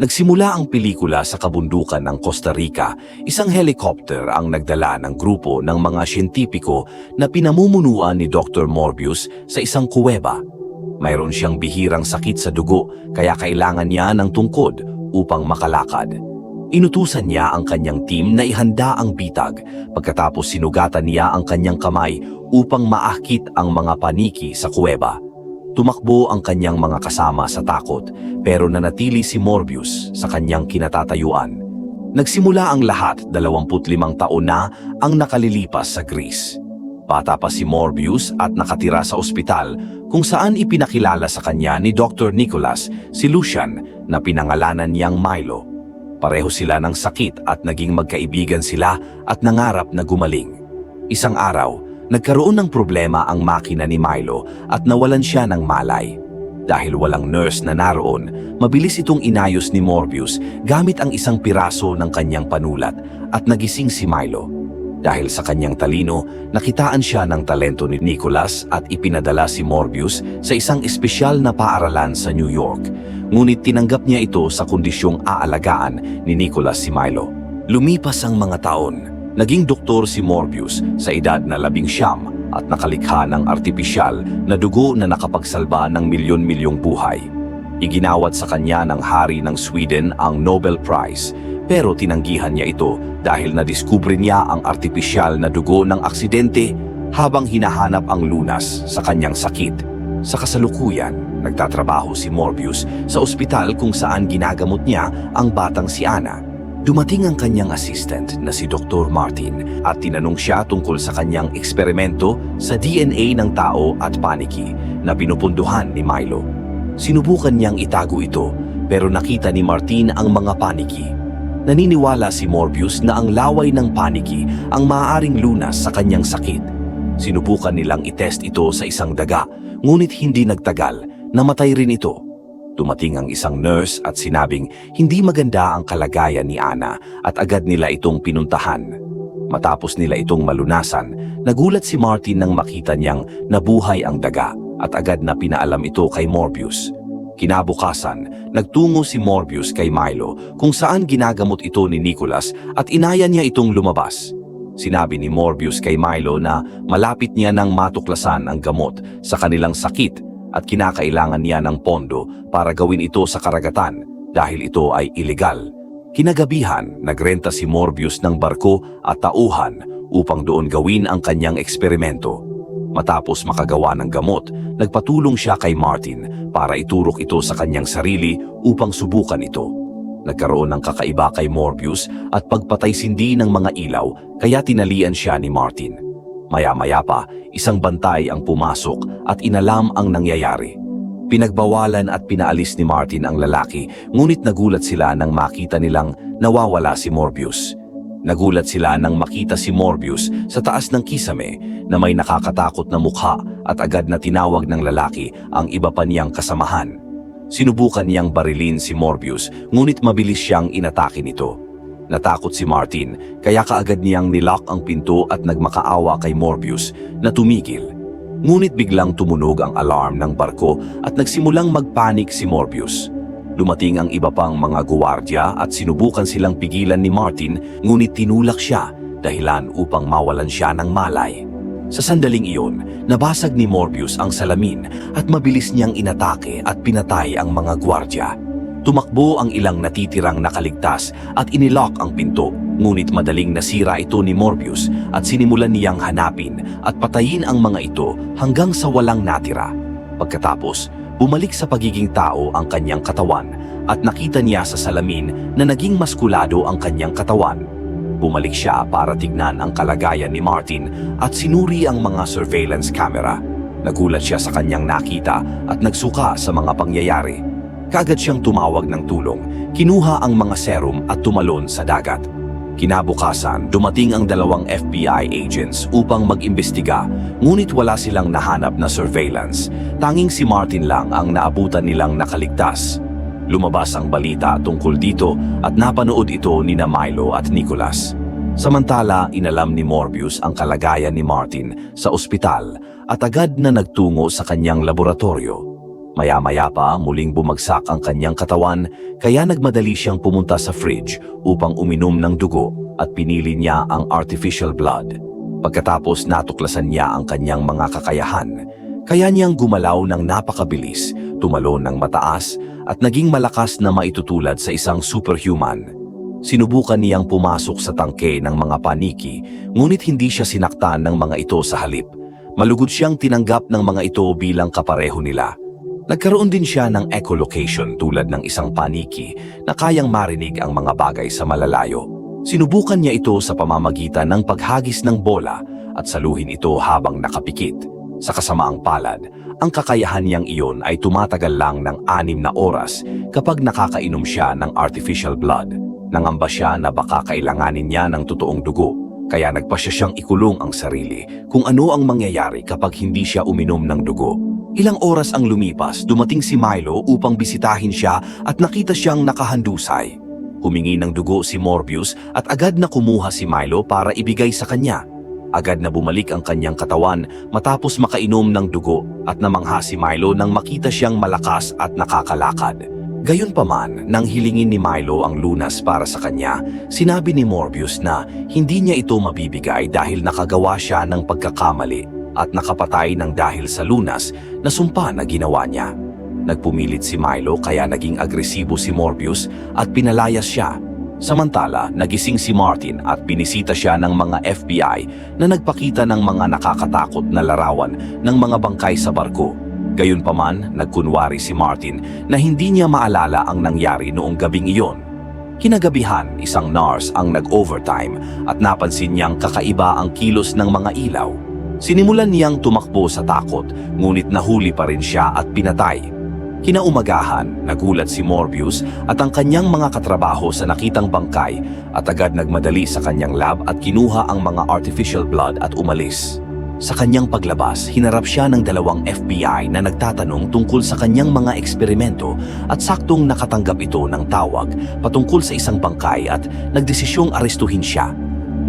Nagsimula ang pelikula sa kabundukan ng Costa Rica. Isang helicopter ang nagdala ng grupo ng mga siyentipiko na pinamumunuan ni Dr. Morbius sa isang kuweba. Mayroon siyang bihirang sakit sa dugo kaya kailangan niya ng tungkod upang makalakad. Inutusan niya ang kanyang team na ihanda ang bitag pagkatapos sinugatan niya ang kanyang kamay upang maakit ang mga paniki sa kuweba. Tumakbo ang kanyang mga kasama sa takot pero nanatili si Morbius sa kanyang kinatatayuan. Nagsimula ang lahat 25 taon na ang nakalilipas sa Greece. Bata pa si Morbius at nakatira sa ospital kung saan ipinakilala sa kanya ni Dr. Nicholas si Lucian na pinangalanan niyang Milo. Pareho sila ng sakit at naging magkaibigan sila at nangarap na gumaling. Isang araw, nagkaroon ng problema ang makina ni Milo at nawalan siya ng malay. Dahil walang nurse na naroon, mabilis itong inayos ni Morbius gamit ang isang piraso ng kanyang panulat at nagising si Milo. Dahil sa kanyang talino, nakitaan siya ng talento ni Nicholas at ipinadala si Morbius sa isang espesyal na paaralan sa New York. Ngunit tinanggap niya ito sa kondisyong aalagaan ni Nicholas si Milo. Lumipas ang mga taon, naging doktor si Morbius sa edad na labing siyam at nakalikha ng artipisyal na dugo na nakapagsalba ng milyon-milyong buhay. Iginawat sa kanya ng hari ng Sweden ang Nobel Prize pero tinanggihan niya ito dahil nadiskubre niya ang artipisyal na dugo ng aksidente habang hinahanap ang lunas sa kanyang sakit. Sa kasalukuyan, nagtatrabaho si Morbius sa ospital kung saan ginagamot niya ang batang si Ana. Dumating ang kanyang assistant na si Dr. Martin at tinanong siya tungkol sa kanyang eksperimento sa DNA ng tao at paniki na pinupunduhan ni Milo. Sinubukan niyang itago ito pero nakita ni Martin ang mga paniki. Naniniwala si Morbius na ang laway ng paniki ang maaaring lunas sa kanyang sakit. Sinubukan nilang itest ito sa isang daga, ngunit hindi nagtagal, namatay rin ito. Dumating ang isang nurse at sinabing hindi maganda ang kalagayan ni Ana at agad nila itong pinuntahan. Matapos nila itong malunasan, nagulat si Martin nang makita niyang nabuhay ang daga at agad na pinaalam ito kay Morbius. Kinabukasan, nagtungo si Morbius kay Milo kung saan ginagamot ito ni Nicholas at inaya niya itong lumabas. Sinabi ni Morbius kay Milo na malapit niya nang matuklasan ang gamot sa kanilang sakit at kinakailangan niya ng pondo para gawin ito sa karagatan dahil ito ay ilegal. Kinagabihan, nagrenta si Morbius ng barko at tauhan upang doon gawin ang kanyang eksperimento. Matapos makagawa ng gamot, nagpatulong siya kay Martin para iturok ito sa kanyang sarili upang subukan ito. Nagkaroon ng kakaiba kay Morbius at pagpatay-sindi ng mga ilaw kaya tinalian siya ni Martin. Maya-maya pa, isang bantay ang pumasok at inalam ang nangyayari. Pinagbawalan at pinaalis ni Martin ang lalaki ngunit nagulat sila nang makita nilang nawawala si Morbius. Nagulat sila nang makita si Morbius sa taas ng kisame na may nakakatakot na mukha at agad na tinawag ng lalaki ang iba pa niyang kasamahan. Sinubukan niyang barilin si Morbius ngunit mabilis siyang inatake nito. Natakot si Martin kaya kaagad niyang nilock ang pinto at nagmakaawa kay Morbius na tumigil. Ngunit biglang tumunog ang alarm ng barko at nagsimulang magpanik si Morbius. Dumating ang iba pang mga guwardya at sinubukan silang pigilan ni Martin ngunit tinulak siya dahilan upang mawalan siya ng malay. Sa sandaling iyon, nabasag ni Morbius ang salamin at mabilis niyang inatake at pinatay ang mga gwardya. Tumakbo ang ilang natitirang nakaligtas at inilock ang pinto, ngunit madaling nasira ito ni Morbius at sinimulan niyang hanapin at patayin ang mga ito hanggang sa walang natira. Pagkatapos, bumalik sa pagiging tao ang kanyang katawan at nakita niya sa salamin na naging maskulado ang kanyang katawan. Bumalik siya para tignan ang kalagayan ni Martin at sinuri ang mga surveillance camera. Nagulat siya sa kanyang nakita at nagsuka sa mga pangyayari. Kagad siyang tumawag ng tulong, kinuha ang mga serum at tumalon sa dagat. Kinabukasan, dumating ang dalawang FBI agents upang mag-imbestiga, ngunit wala silang nahanap na surveillance. Tanging si Martin lang ang naabutan nilang nakaligtas. Lumabas ang balita tungkol dito at napanood ito ni na Milo at Nicholas. Samantala, inalam ni Morbius ang kalagayan ni Martin sa ospital at agad na nagtungo sa kanyang laboratorio. Maya-maya pa muling bumagsak ang kanyang katawan kaya nagmadali siyang pumunta sa fridge upang uminom ng dugo at pinili niya ang artificial blood. Pagkatapos natuklasan niya ang kanyang mga kakayahan, kaya niyang gumalaw ng napakabilis, tumalon ng mataas at naging malakas na maitutulad sa isang superhuman. Sinubukan niyang pumasok sa tangke ng mga paniki, ngunit hindi siya sinaktan ng mga ito sa halip. Malugod siyang tinanggap ng mga ito bilang kapareho nila. Nagkaroon din siya ng echolocation tulad ng isang paniki na kayang marinig ang mga bagay sa malalayo. Sinubukan niya ito sa pamamagitan ng paghagis ng bola at saluhin ito habang nakapikit. Sa kasamaang palad, ang kakayahan niyang iyon ay tumatagal lang ng anim na oras kapag nakakainom siya ng artificial blood. Nangamba siya na baka kailanganin niya ng totoong dugo, kaya nagpasya siyang ikulong ang sarili kung ano ang mangyayari kapag hindi siya uminom ng dugo. Ilang oras ang lumipas, dumating si Milo upang bisitahin siya at nakita siyang nakahandusay. Humingi ng dugo si Morbius at agad na kumuha si Milo para ibigay sa kanya. Agad na bumalik ang kanyang katawan matapos makainom ng dugo at namangha si Milo nang makita siyang malakas at nakakalakad. Gayunpaman, nang hilingin ni Milo ang lunas para sa kanya, sinabi ni Morbius na hindi niya ito mabibigay dahil nakagawa siya ng pagkakamali at nakapatay ng dahil sa lunas na sumpa na ginawa niya. Nagpumilit si Milo kaya naging agresibo si Morbius at pinalayas siya. Samantala, nagising si Martin at binisita siya ng mga FBI na nagpakita ng mga nakakatakot na larawan ng mga bangkay sa barko. Gayunpaman, nagkunwari si Martin na hindi niya maalala ang nangyari noong gabing iyon. Kinagabihan, isang nurse ang nag-overtime at napansin niyang kakaiba ang kilos ng mga ilaw. Sinimulan niyang tumakbo sa takot, ngunit nahuli pa rin siya at pinatay. Kinaumagahan, nagulat si Morbius at ang kanyang mga katrabaho sa nakitang bangkay at agad nagmadali sa kanyang lab at kinuha ang mga artificial blood at umalis. Sa kanyang paglabas, hinarap siya ng dalawang FBI na nagtatanong tungkol sa kanyang mga eksperimento at saktong nakatanggap ito ng tawag patungkol sa isang bangkay at nagdesisyong arestuhin siya.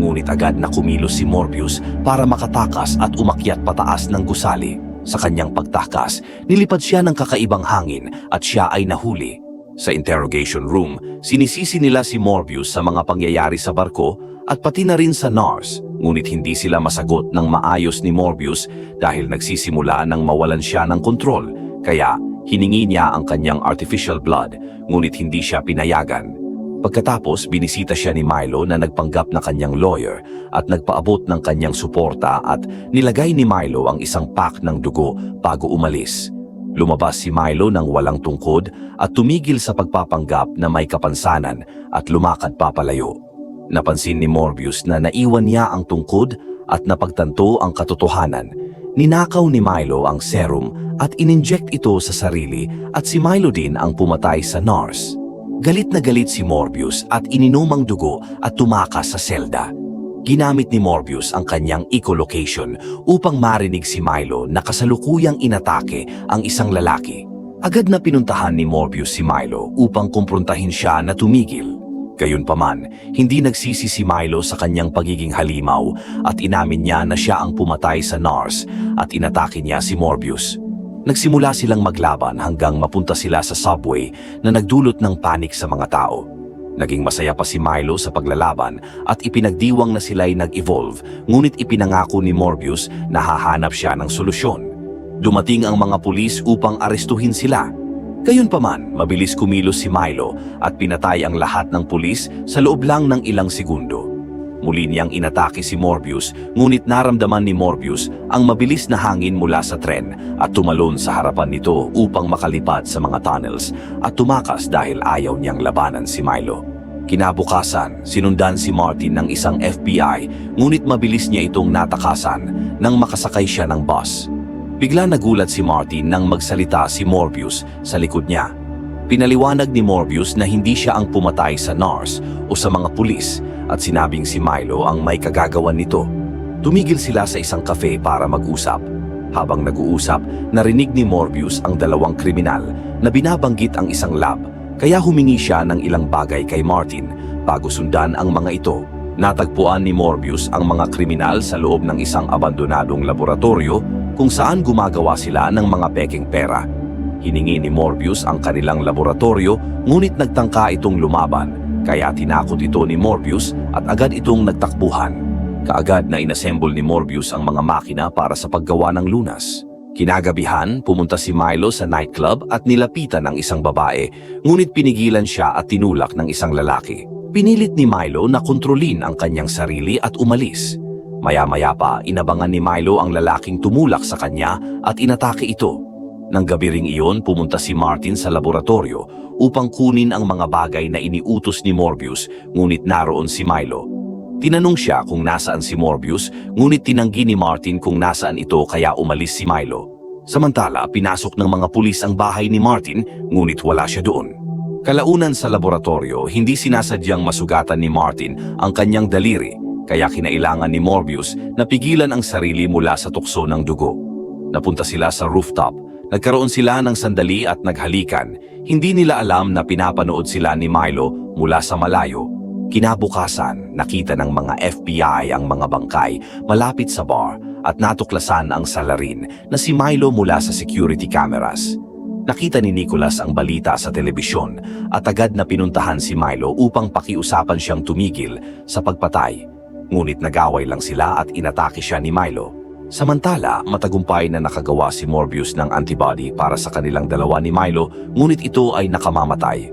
Ngunit agad na kumilos si Morbius para makatakas at umakyat pataas ng gusali. Sa kanyang pagtakas, nilipad siya ng kakaibang hangin at siya ay nahuli. Sa interrogation room, sinisisi nila si Morbius sa mga pangyayari sa barko at pati na rin sa NARS. Ngunit hindi sila masagot ng maayos ni Morbius dahil nagsisimula nang mawalan siya ng kontrol. Kaya hiningi niya ang kanyang artificial blood ngunit hindi siya pinayagan. Pagkatapos, binisita siya ni Milo na nagpanggap na kanyang lawyer at nagpaabot ng kanyang suporta at nilagay ni Milo ang isang pack ng dugo bago umalis. Lumabas si Milo ng walang tungkod at tumigil sa pagpapanggap na may kapansanan at lumakad papalayo. Napansin ni Morbius na naiwan niya ang tungkod at napagtanto ang katotohanan. Ninakaw ni Milo ang serum at ininject ito sa sarili at si Milo din ang pumatay sa NARS. Galit na galit si Morbius at ininom ang dugo at tumakas sa selda. Ginamit ni Morbius ang kanyang echolocation upang marinig si Milo na kasalukuyang inatake ang isang lalaki. Agad na pinuntahan ni Morbius si Milo upang kumprontahin siya na tumigil. Gayunpaman, hindi nagsisi si Milo sa kanyang pagiging halimaw at inamin niya na siya ang pumatay sa NARS at inatake niya si Morbius. Nagsimula silang maglaban hanggang mapunta sila sa subway na nagdulot ng panik sa mga tao. Naging masaya pa si Milo sa paglalaban at ipinagdiwang na sila'y nag-evolve ngunit ipinangako ni Morbius na hahanap siya ng solusyon. Dumating ang mga pulis upang arestuhin sila. Gayunpaman, mabilis kumilos si Milo at pinatay ang lahat ng pulis sa loob lang ng ilang segundo. Muli niyang inatake si Morbius ngunit naramdaman ni Morbius ang mabilis na hangin mula sa tren at tumalon sa harapan nito upang makalipad sa mga tunnels at tumakas dahil ayaw niyang labanan si Milo. Kinabukasan, sinundan si Martin ng isang FBI ngunit mabilis niya itong natakasan nang makasakay siya ng bus. Bigla nagulat si Martin nang magsalita si Morbius sa likod niya. Pinaliwanag ni Morbius na hindi siya ang pumatay sa NARS o sa mga pulis at sinabing si Milo ang may kagagawan nito. Tumigil sila sa isang kafe para mag-usap. Habang nag-uusap, narinig ni Morbius ang dalawang kriminal na binabanggit ang isang lab kaya humingi siya ng ilang bagay kay Martin bago sundan ang mga ito. Natagpuan ni Morbius ang mga kriminal sa loob ng isang abandonadong laboratorio kung saan gumagawa sila ng mga peking pera. Hiningi ni Morbius ang kanilang laboratorio ngunit nagtangka itong lumaban kaya tinakot ito ni Morbius at agad itong nagtakbuhan. Kaagad na inassemble ni Morbius ang mga makina para sa paggawa ng lunas. Kinagabihan, pumunta si Milo sa nightclub at nilapitan ang isang babae, ngunit pinigilan siya at tinulak ng isang lalaki. Pinilit ni Milo na kontrolin ang kanyang sarili at umalis. Maya-maya pa, inabangan ni Milo ang lalaking tumulak sa kanya at inatake ito. Nang gabi ring iyon, pumunta si Martin sa laboratorio upang kunin ang mga bagay na iniutos ni Morbius, ngunit naroon si Milo. Tinanong siya kung nasaan si Morbius, ngunit tinanggi ni Martin kung nasaan ito kaya umalis si Milo. Samantala, pinasok ng mga pulis ang bahay ni Martin, ngunit wala siya doon. Kalaunan sa laboratorio, hindi sinasadyang masugatan ni Martin ang kanyang daliri, kaya kinailangan ni Morbius na pigilan ang sarili mula sa tukso ng dugo. Napunta sila sa rooftop, nagkaroon sila ng sandali at naghalikan. Hindi nila alam na pinapanood sila ni Milo mula sa malayo. Kinabukasan, nakita ng mga FBI ang mga bangkay malapit sa bar at natuklasan ang salarin na si Milo mula sa security cameras. Nakita ni Nicholas ang balita sa telebisyon at agad na pinuntahan si Milo upang pakiusapan siyang tumigil sa pagpatay. Ngunit nagaway lang sila at inatake siya ni Milo. Samantala, matagumpay na nakagawa si Morbius ng antibody para sa kanilang dalawa ni Milo ngunit ito ay nakamamatay.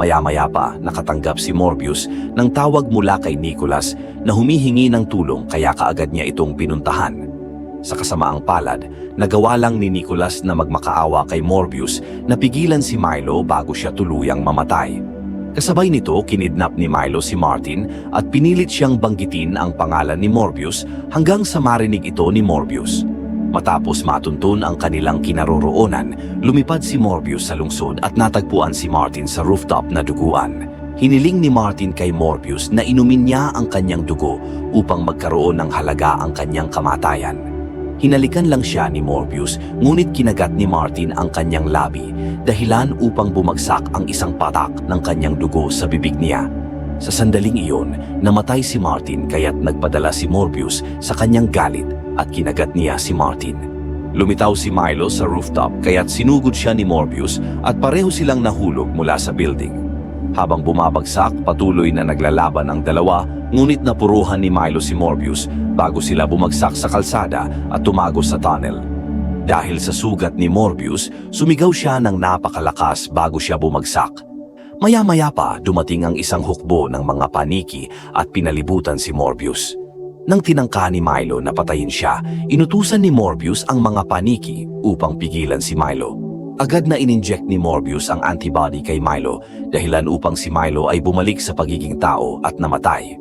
Maya-maya pa, nakatanggap si Morbius ng tawag mula kay Nicholas na humihingi ng tulong kaya kaagad niya itong pinuntahan. Sa kasamaang palad, nagawa lang ni Nicholas na magmakaawa kay Morbius na pigilan si Milo bago siya tuluyang mamatay. Kasabay nito, kinidnap ni Milo si Martin at pinilit siyang banggitin ang pangalan ni Morbius hanggang sa marinig ito ni Morbius. Matapos matuntun ang kanilang kinaroroonan, lumipad si Morbius sa lungsod at natagpuan si Martin sa rooftop na duguan. Hiniling ni Martin kay Morbius na inumin niya ang kanyang dugo upang magkaroon ng halaga ang kanyang kamatayan. Hinalikan lang siya ni Morbius ngunit kinagat ni Martin ang kanyang labi dahilan upang bumagsak ang isang patak ng kanyang dugo sa bibig niya. Sa sandaling iyon, namatay si Martin kaya't nagpadala si Morbius sa kanyang galit at kinagat niya si Martin. Lumitaw si Milo sa rooftop kaya't sinugod siya ni Morbius at pareho silang nahulog mula sa building. Habang bumabagsak, patuloy na naglalaban ang dalawa ngunit napuruhan ni Milo si Morbius bago sila bumagsak sa kalsada at tumago sa tunnel. Dahil sa sugat ni Morbius, sumigaw siya ng napakalakas bago siya bumagsak. Maya-maya pa, dumating ang isang hukbo ng mga paniki at pinalibutan si Morbius. Nang tinangka ni Milo na patayin siya, inutusan ni Morbius ang mga paniki upang pigilan si Milo. Agad na ininject ni Morbius ang antibody kay Milo dahilan upang si Milo ay bumalik sa pagiging tao at namatay.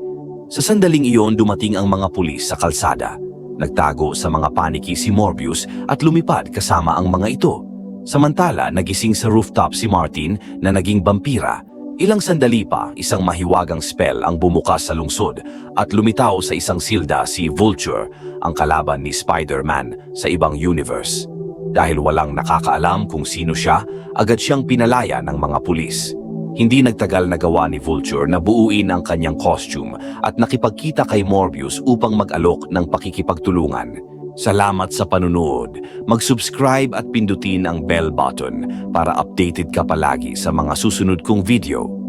Sa sandaling iyon dumating ang mga pulis sa kalsada. Nagtago sa mga paniki si Morbius at lumipad kasama ang mga ito. Samantala, nagising sa rooftop si Martin na naging vampira. Ilang sandali pa, isang mahiwagang spell ang bumukas sa lungsod at lumitaw sa isang silda si Vulture, ang kalaban ni Spider-Man sa ibang universe. Dahil walang nakakaalam kung sino siya, agad siyang pinalaya ng mga pulis. Hindi nagtagal nagawa ni Vulture na buuin ang kanyang costume at nakipagkita kay Morbius upang mag-alok ng pakikipagtulungan. Salamat sa panunood. Mag-subscribe at pindutin ang bell button para updated ka palagi sa mga susunod kong video.